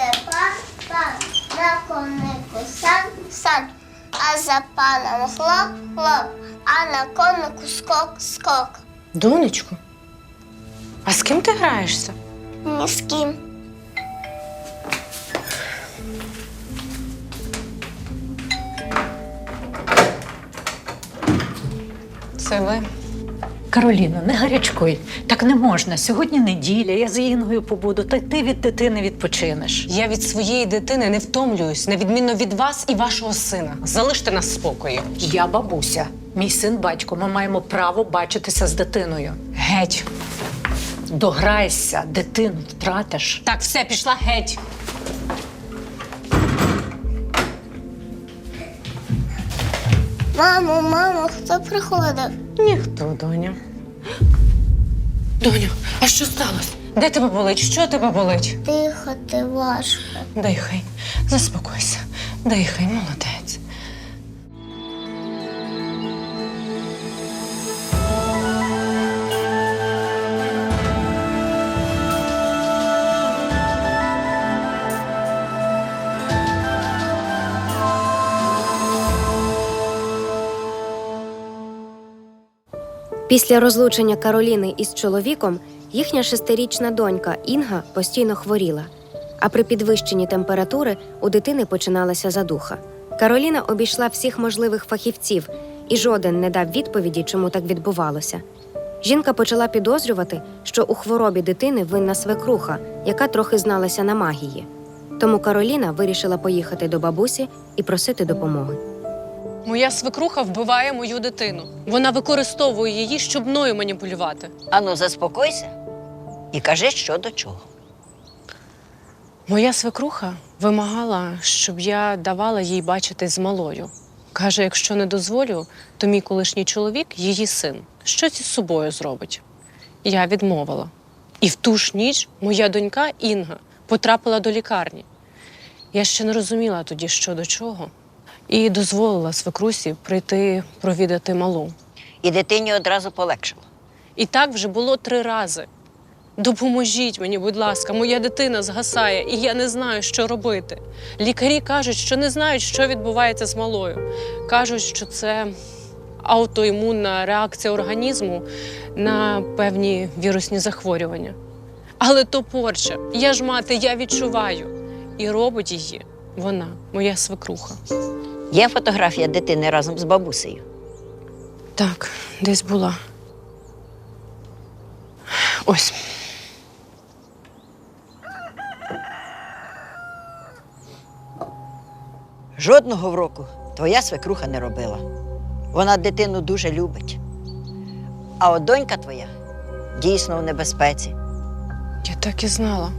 Їде пан, пан, на конику сан, сан, а за паном хлоп, хлоп, а на конику скок, скок. Донечко, а з ким ти граєшся? Ні з ким. Це ви. Кароліно, не гарячкуй. Так не можна. Сьогодні неділя, я з Інгою побуду, та ти від дитини відпочинеш. Я від своєї дитини не втомлююсь, на відміну від вас і вашого сина. Залиште нас в спокої. Я бабуся, мій син батько. Ми маємо право бачитися з дитиною. Геть. Дограйся, дитину втратиш. Так, все, пішла геть. Мамо, мамо, хто приходив? Ніхто, доня. Доню, а що сталося? Де тебе болить? Що тебе болить? Дихати важко. Дихай, заспокойся. Дихай, молодець. Після розлучення Кароліни із чоловіком їхня шестирічна донька Інга постійно хворіла, а при підвищенні температури у дитини починалася задуха. Кароліна обійшла всіх можливих фахівців, і жоден не дав відповіді, чому так відбувалося. Жінка почала підозрювати, що у хворобі дитини винна свекруха, яка трохи зналася на магії. Тому Кароліна вирішила поїхати до бабусі і просити допомоги. Моя свекруха вбиває мою дитину. Вона використовує її, щоб мною маніпулювати. Ану, заспокойся і кажи, що до чого. Моя свекруха вимагала, щоб я давала їй бачити з малою. Каже, якщо не дозволю, то мій колишній чоловік, її син, щось із собою зробить. Я відмовила. І в ту ж ніч моя донька Інга потрапила до лікарні. Я ще не розуміла тоді, що до чого, і дозволила свекрусі прийти провідати малу. І дитині одразу полегшило. І так вже було три рази. Допоможіть мені, будь ласка, моя дитина згасає, і я не знаю, що робити. Лікарі кажуть, що не знають, що відбувається з малою. Кажуть, що це аутоімунна реакція організму на певні вірусні захворювання. Але то порча. Я ж мати, я відчуваю. І робить її вона, моя свекруха. Є фотографія дитини разом з бабусею. Так, десь була. Ось. Жодного вроку твоя свекруха не робила. Вона дитину дуже любить. А от донька твоя дійсно в небезпеці. Я так і знала.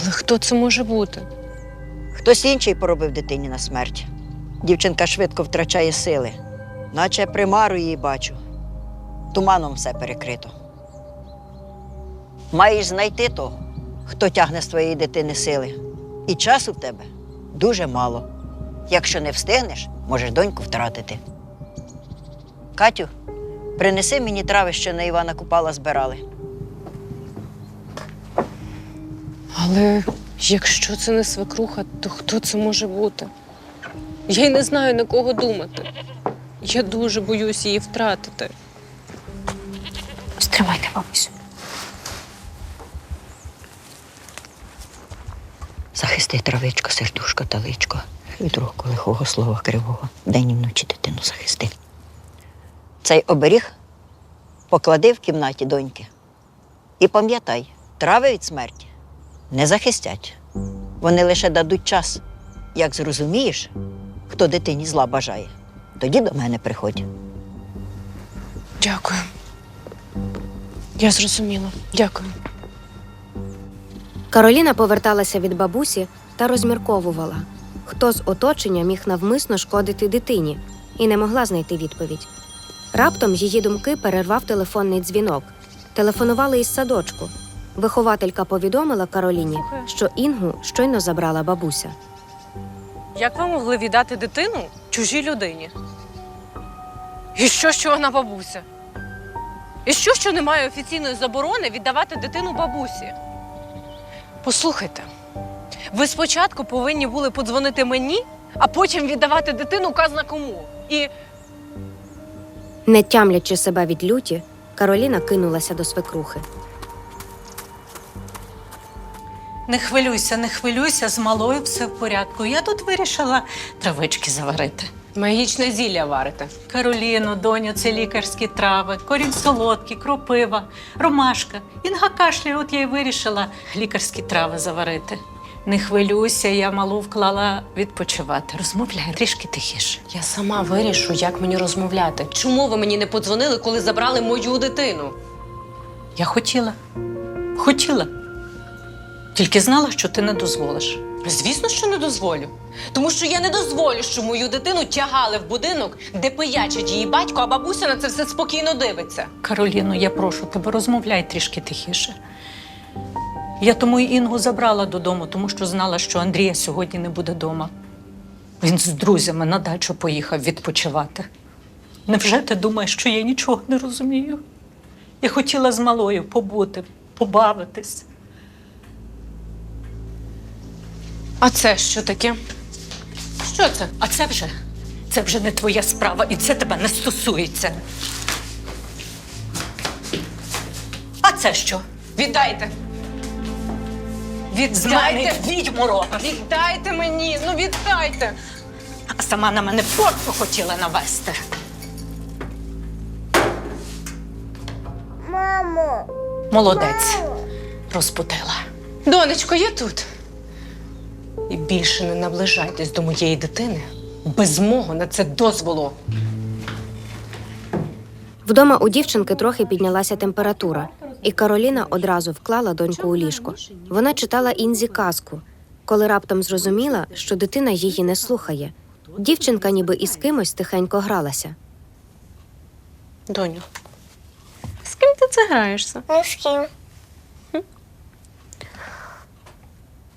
Але хто це може бути? Хтось інший поробив дитині на смерть. Дівчинка швидко втрачає сили, наче примару її бачу. Туманом все перекрито. Маєш знайти того, хто тягне з твоєї дитини сили. І часу в тебе дуже мало. Якщо не встигнеш, можеш доньку втратити. Катю, принеси мені трави, що на Івана Купала збирали. Але якщо це не свекруха, то хто це може бути? Я й не знаю на кого думати. Я дуже боюсь її втратити. Стривайте, бабусю. Захисти травичко, сердушко та личко. Від року лихого слова кривого. День і вночі дитину захисти. Цей оберіг поклади в кімнаті доньки. І пам'ятай, трави від смерті не захистять. Вони лише дадуть час. Як зрозумієш, хто дитині зла бажає, тоді до мене приходь. Дякую. Я зрозуміла. Дякую. Кароліна поверталася від бабусі та розмірковувала, хто з оточення міг навмисно шкодити дитині, і не могла знайти відповідь. Раптом її думки перервав телефонний дзвінок. Телефонували із садочку. Вихователька повідомила Кароліні, що Інгу щойно забрала бабуся. Як ви могли віддати дитину чужій людині? І що, що вона бабуся? І що, що немає офіційної заборони віддавати дитину бабусі? Послухайте, Ви спочатку повинні були подзвонити мені, а потім віддавати дитину казна кому. І Не тямлячи себе від люті, Кароліна кинулася до свекрухи. Не хвилюйся, не хвилюйся, з малою все в порядку. Я тут вирішила травички заварити. магічне зілля варите. Кароліно, доню, це лікарські трави, корінь солодкий, кропива, ромашка. Інга кашляє, от я й вирішила лікарські трави заварити. Не хвилюйся, я малу вклала відпочивати. Розмовляй трішки тихіше. Я сама вирішу, як мені розмовляти. Чому ви мені не подзвонили, коли забрали мою дитину? Я хотіла. Хотіла. Тільки знала, що ти не дозволиш. Звісно, що не дозволю. Тому що я не дозволю, що мою дитину тягали в будинок, де пиячить її батько, а бабуся на це все спокійно дивиться. Кароліно, я прошу тебе, розмовляй трішки тихіше. Я тому й Інгу забрала додому, тому що знала, що Андрія сьогодні не буде вдома. Він з друзями на дачу поїхав відпочивати. Невже ти думаєш, що я нічого не розумію? Я хотіла з малою побути, побавитись. А це що таке? Що це? А це вже, це вже не твоя справа, і це тебе не стосується. А це що? Віддайте! Віддайте! відьму рога. Віддайте мені! Ну віддайте! А сама на мене порку хотіла навести. Мамо, Молодець. Розпутила. Донечко, я тут. І більше не наближайтесь до моєї дитини без мого на це дозволу. Вдома у дівчинки трохи піднялася температура, і Кароліна одразу вклала доньку у ліжко. Вона читала Інзі казку, коли раптом зрозуміла, що дитина її не слухає. Дівчинка ніби із кимось тихенько гралася. Доню, з ким ти це граєшся? не з ким.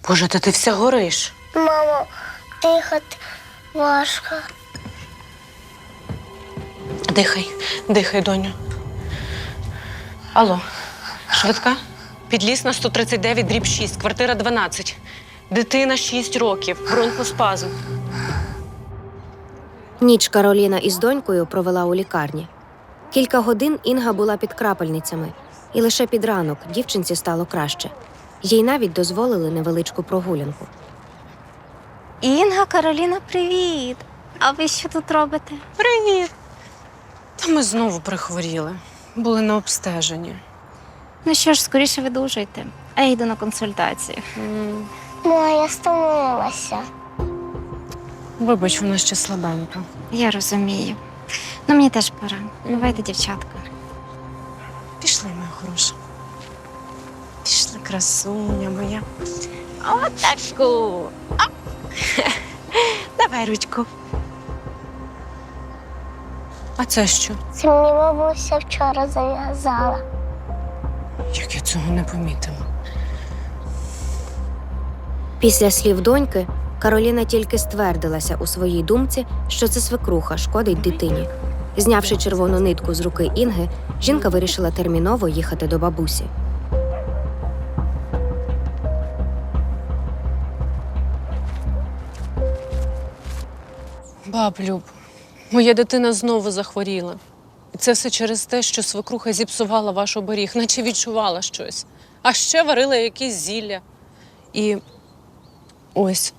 Боже, та ти вся гориш. Мамо, дихати важко. Дихай, дихай, доню. Алло, швидка? Підліз на 139, дріб 6, квартира 12. Дитина 6 років, бронхоспазм. Ніч Кароліна із донькою провела у лікарні. Кілька годин Інга була під крапельницями, і лише під ранок дівчинці стало краще. Їй навіть дозволили невеличку прогулянку. Інга, Кароліна, привіт! А ви що тут робите? Привіт. Та ми знову прихворіли. Були на обстеженні. Ну що ж, скоріше видужуйте, а я йду на консультацію. Ма, я стомилася. Вибач, вона ще слабенька. Я розумію. Ну, мені теж пора. Бувайте, дівчатка. Пішли, моя хороша. Красуня моя. Отаку. Давай ручку. А це що? Це мені бабуся вчора зав'язала. Як я цього не помітила. Після слів доньки Кароліна тільки ствердилася у своїй думці, що це свекруха шкодить дитині. Знявши червону нитку з руки Інги, жінка вирішила терміново їхати до бабусі. Баб Люб, моя дитина знову захворіла. І це все через те, що свекруха зіпсувала ваш оберіг, наче відчувала щось. А ще варила якісь зілля. І ось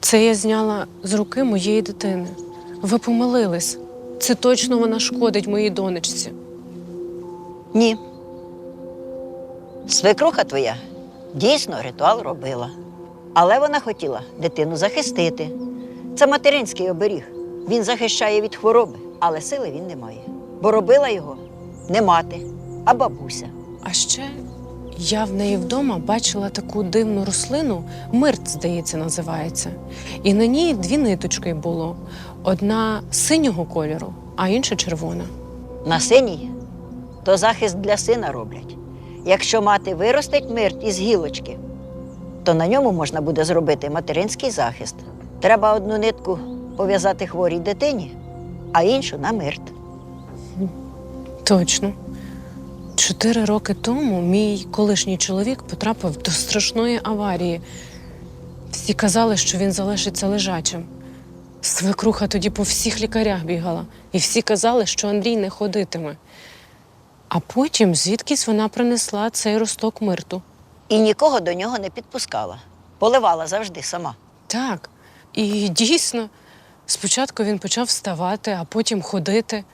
це я зняла з руки моєї дитини. Ви помилились. Це точно вона шкодить моїй донечці. Ні. Свекруха твоя дійсно ритуал робила. Але вона хотіла дитину захистити. Це материнський оберіг. Він захищає від хвороби, але сили він не має. Бо робила його не мати, а бабуся. А ще я в неї вдома бачила таку дивну рослину, мирт, здається, називається. І на ній дві ниточки було: одна синього кольору, а інша червона. На синій то захист для сина роблять. Якщо мати виростить мирт із гілочки, то на ньому можна буде зробити материнський захист. Треба одну нитку пов'язати хворій дитині, а іншу на мирт. Точно. Чотири роки тому мій колишній чоловік потрапив до страшної аварії. Всі казали, що він залишиться лежачим. Свекруха тоді по всіх лікарях бігала, і всі казали, що Андрій не ходитиме. А потім звідкись вона принесла цей росток мирту. І нікого до нього не підпускала. Поливала завжди сама. Так. І дійсно, спочатку він почав вставати, а потім ходити.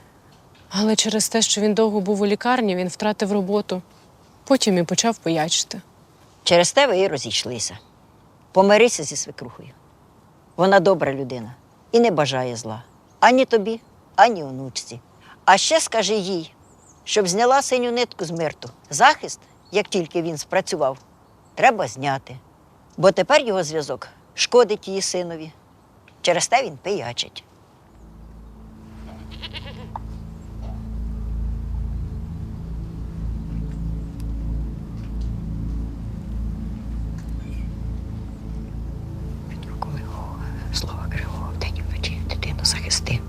Але через те, що він довго був у лікарні, він втратив роботу. Потім і почав поячити. Через те ви і розійшлися. Помирися зі свекрухою. Вона добра людина і не бажає зла ані тобі, ані онучці. А ще скажи їй, щоб зняла синю нитку з мирту. Захист, як тільки він спрацював, треба зняти. Бо тепер його зв'язок шкодить її синові. Через те він пиячить. Слова кривого, вдень і вночі дитину захисти.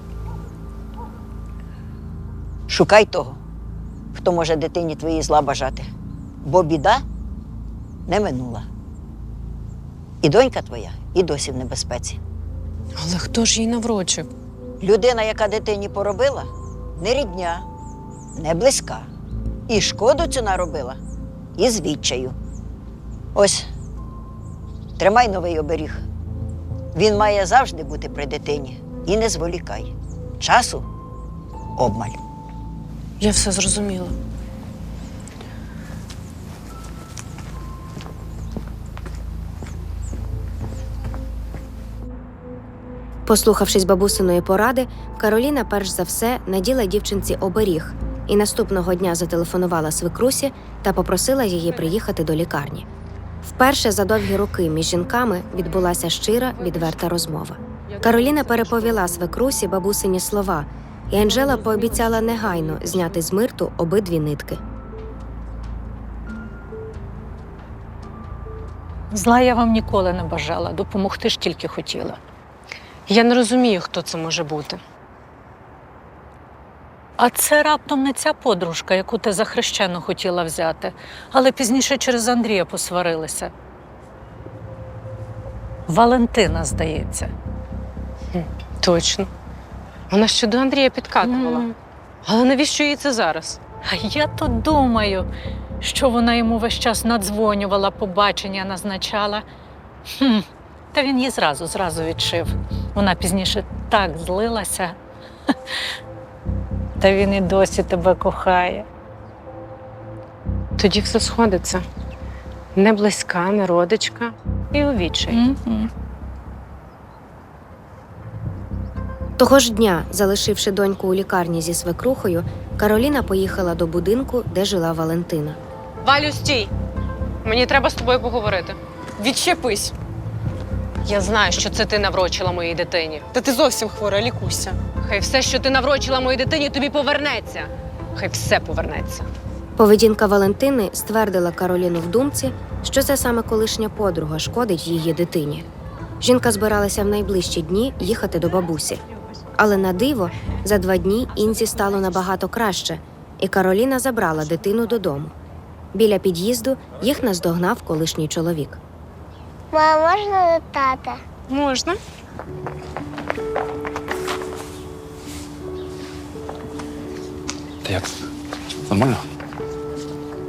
Шукай того, хто може дитині твоїй зла бажати, бо біда не минула. І донька твоя і досі в небезпеці. Але хто ж їй наврочив? Людина, яка дитині поробила, не рідня, не близька. І шкоду цю наробила, і з відчаю. Ось, тримай новий оберіг. Він має завжди бути при дитині. І не зволікай. Часу обмаль. Я все зрозуміла. Послухавшись бабусиної поради, Кароліна перш за все наділа дівчинці оберіг і наступного дня зателефонувала свекрусі та попросила її приїхати до лікарні. Вперше за довгі роки між жінками відбулася щира, відверта розмова. Кароліна переповіла свекрусі бабусині слова, і Анжела пообіцяла негайно зняти з мирту обидві нитки. Зла я вам ніколи не бажала, допомогти ж тільки хотіла. Я не розумію, хто це може бути. А це раптом не ця подружка, яку ти за хрещену хотіла взяти, але пізніше через Андрія посварилися. Валентина, здається. Точно. Вона ще до Андрія підкатувала. М. Але навіщо їй це зараз? А я то думаю, що вона йому весь час надзвонювала, побачення назначала. Хм. Та він її зразу, зразу відшив. Вона пізніше так злилася. Та він і досі тебе кохає. Тоді все сходиться. Не близька, не родичка і у відчай. Мгм. Того ж дня, залишивши доньку у лікарні зі свекрухою, Кароліна поїхала до будинку, де жила Валентина. Валю, стій! Мені треба з тобою поговорити. Відчепись. Я знаю, що це ти наврочила моїй дитині. Та ти зовсім хвора, лікуйся. Хай все, що ти наврочила моїй дитині, тобі повернеться. Хай все повернеться. Поведінка Валентини ствердила Кароліну в думці, що це саме колишня подруга шкодить її дитині. Жінка збиралася в найближчі дні їхати до бабусі. Але на диво, за два дні Інзі стало набагато краще, і Кароліна забрала дитину додому. Біля під'їзду їх наздогнав колишній чоловік. Мама, можна до тата? Можна. Та як? Нормально?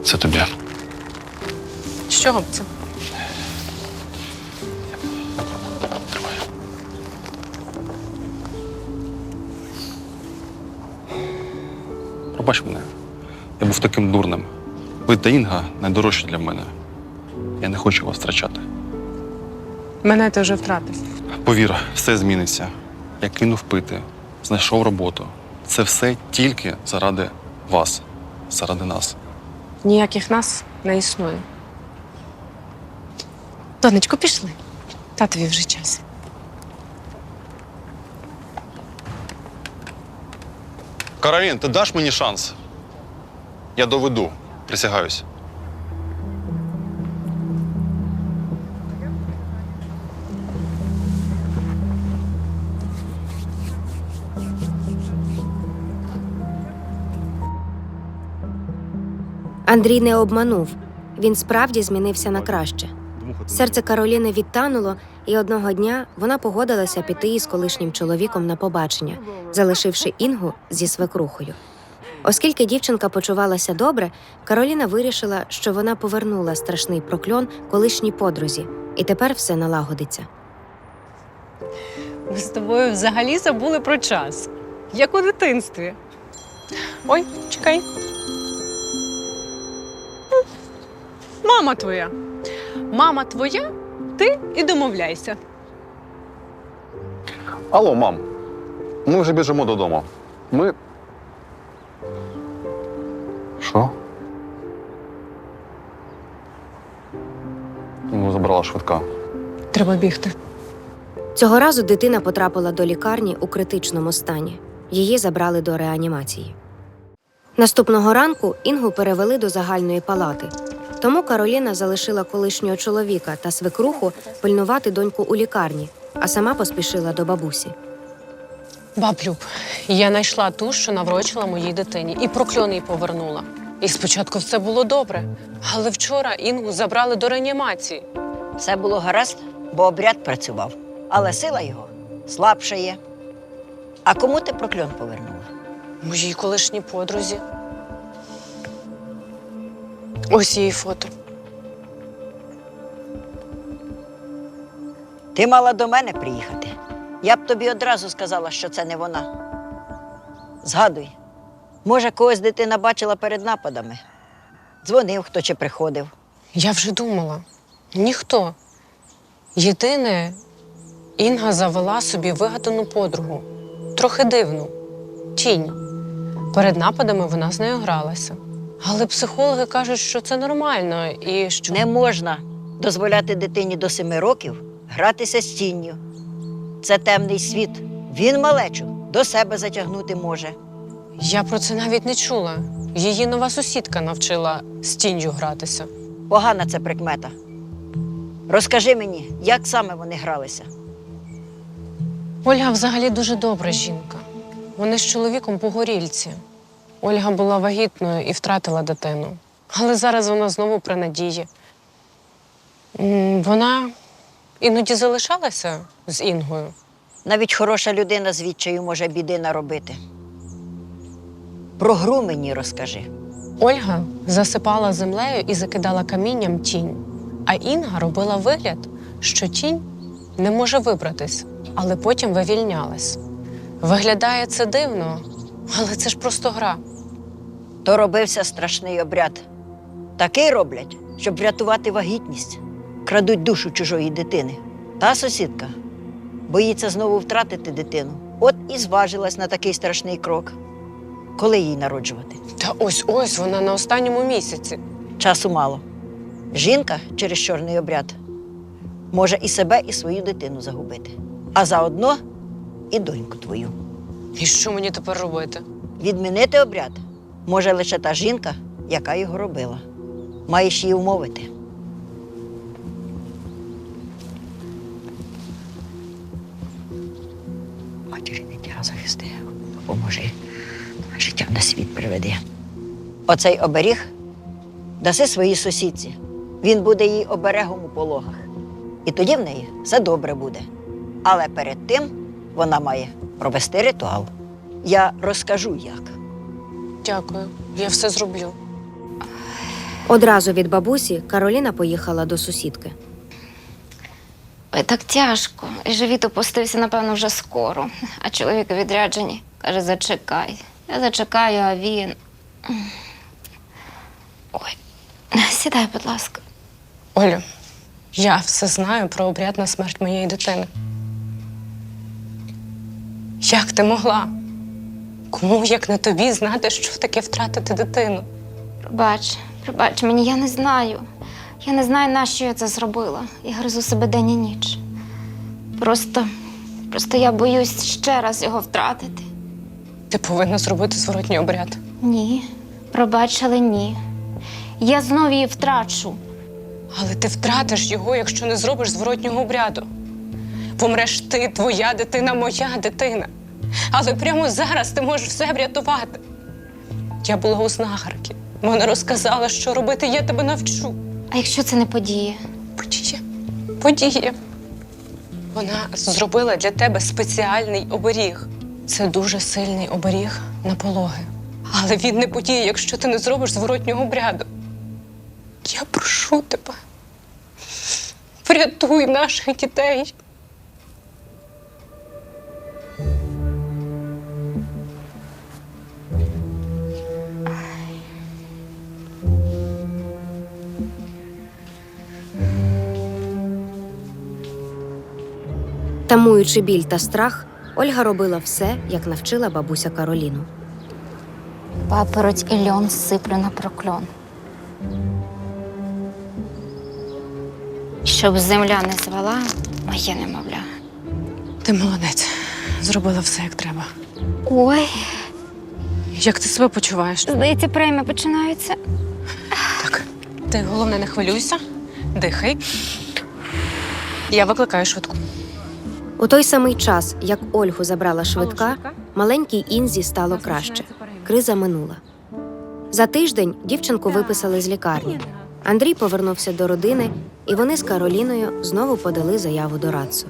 Це тобі. З чого б це? Пробач мене. Я був таким дурним. Ви та Інга найдорожчі для мене. Я не хочу вас втрачати. Мене ти вже втратив. Повір, все зміниться. Я кинув пити, знайшов роботу. Це все тільки заради вас, заради нас. Ніяких нас не існує. Донечко, пішли. Татові вже час. Каролін, ти даш мені шанс? Я доведу, присягаюсь. Андрій не обманув. Він справді змінився на краще. Серце Кароліни відтануло, і одного дня вона погодилася піти із колишнім чоловіком на побачення, залишивши Інгу зі свекрухою. Оскільки дівчинка почувалася добре, Кароліна вирішила, що вона повернула страшний прокльон колишній подрузі, і тепер все налагодиться. Ми з тобою взагалі забули про час, як у дитинстві. Ой, чекай. Мама твоя. Мама твоя, ти і домовляйся. Алло, мам. Ми вже біжимо додому. Ми. Що? Ну, забрала швидка. Треба бігти. Цього разу дитина потрапила до лікарні у критичному стані. Її забрали до реанімації. Наступного ранку Інгу перевели до загальної палати. Тому Кароліна залишила колишнього чоловіка та свекруху пильнувати доньку у лікарні, а сама поспішила до бабусі. Баблюб, я знайшла ту, що наврочила моїй дитині, і прокльон їй повернула. І спочатку все було добре. Але вчора Інгу забрали до реанімації. Все було гаразд, бо обряд працював, але сила його слабша є. А кому ти прокльон повернула? Моїй колишній подрузі. Ось її фото. Ти мала до мене приїхати. Я б тобі одразу сказала, що це не вона. Згадуй, може, когось дитина бачила перед нападами. Дзвонив, хто чи приходив. Я вже думала. Ніхто. Єдине, Інга завела собі вигадану подругу. Трохи дивну. Тінь. Перед нападами вона з нею гралася. Але психологи кажуть, що це нормально і що. Не можна дозволяти дитині до семи років гратися з тінню. Це темний світ. Він малечу до себе затягнути може. Я про це навіть не чула. Її нова сусідка навчила з тінню гратися. Погана це прикмета. Розкажи мені, як саме вони гралися. Ольга взагалі дуже добра жінка. Вони з чоловіком погорільці. Ольга була вагітною і втратила дитину. Але зараз вона знову при надії. Вона іноді залишалася з Інгою. Навіть хороша людина з відчаю може біди наробити. Про гру мені розкажи. Ольга засипала землею і закидала камінням тінь. А Інга робила вигляд, що тінь не може вибратись, але потім вивільнялась. Виглядає це дивно, але це ж просто гра. То робився страшний обряд. Такий роблять, щоб врятувати вагітність, крадуть душу чужої дитини. Та сусідка боїться знову втратити дитину. От і зважилась на такий страшний крок. Коли їй народжувати? Та ось ось вона на останньому місяці. Часу мало. Жінка через чорний обряд може і себе, і свою дитину загубити, а заодно і доньку твою. І що мені тепер робити? Відмінити обряд може лише та жінка, яка його робила. Маєш її умовити. Матері дитя захисти, допоможи, життя на світ приведи. Оцей оберіг даси своїй сусідці. Він буде їй оберегом у пологах. І тоді в неї все добре буде. Але перед тим вона має провести ритуал. Я розкажу як. Дякую, я все зроблю. Одразу від бабусі Кароліна поїхала до сусідки. Ой, так тяжко. І живіт опустився, напевно, вже скоро. А чоловік у відрядженні каже: зачекай. Я зачекаю, а він. Ой, сідай, будь ласка. Олю, я все знаю про обряд на смерть моєї дитини. Як ти могла? Кому, як не тобі, знати, що таке втратити дитину? Пробач, пробач мені, я не знаю. Я не знаю, на що я це зробила. Я гризу себе день і ніч. Просто, просто я боюсь ще раз його втратити. Ти повинна зробити зворотній обряд. Ні, пробач, але ні. Я знов її втрачу. Але ти втратиш його, якщо не зробиш зворотнього обряду. Помреш ти, твоя дитина, моя дитина. Але прямо зараз ти можеш все врятувати. Я була у знахарки. Вона розказала, що робити, я тебе навчу. А якщо це не подіє? Подія. подія. Вона зробила для тебе спеціальний оберіг. Це дуже сильний оберіг на пологи. Але він не подіє, якщо ти не зробиш зворотнього обряду. Я прошу тебе. Врятуй наших дітей. Тамуючи біль та страх, Ольга робила все, як навчила бабуся Кароліну. Папороть і льон сиплю на прокльон. Щоб земля не звала, моє немовля. Ти молодець. Зробила все як треба. Ой, Як ти себе почуваєш? здається, прийми починаються. Так. Ти головне не хвилюйся, дихай. Я викликаю швидку. У той самий час, як Ольгу забрала швидка, маленькій Інзі стало краще. Криза минула. За тиждень дівчинку виписали з лікарні. Андрій повернувся до родини, і вони з Кароліною знову подали заяву до Рацу.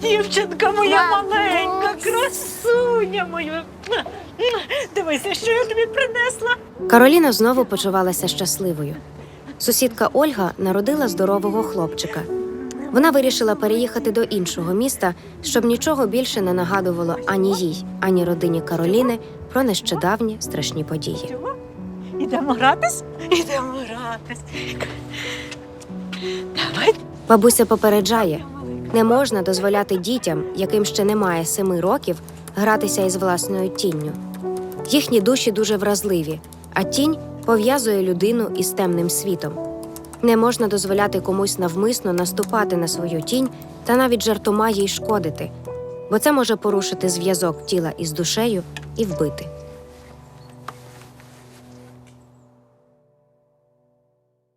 Дівчинка моя маленька, красуня моя. Дивися, що я тобі принесла. Кароліна знову почувалася щасливою. Сусідка Ольга народила здорового хлопчика. Вона вирішила переїхати до іншого міста, щоб нічого більше не нагадувало ані їй, ані родині Кароліни про нещодавні страшні події. Ідемо гратись? Ідемо гратись. Давай. Бабуся попереджає: не можна дозволяти дітям, яким ще немає семи років, гратися із власною тінню. Їхні душі дуже вразливі, а тінь пов'язує людину із темним світом. Не можна дозволяти комусь навмисно наступати на свою тінь та навіть жартома їй шкодити, бо це може порушити зв'язок тіла із душею і вбити.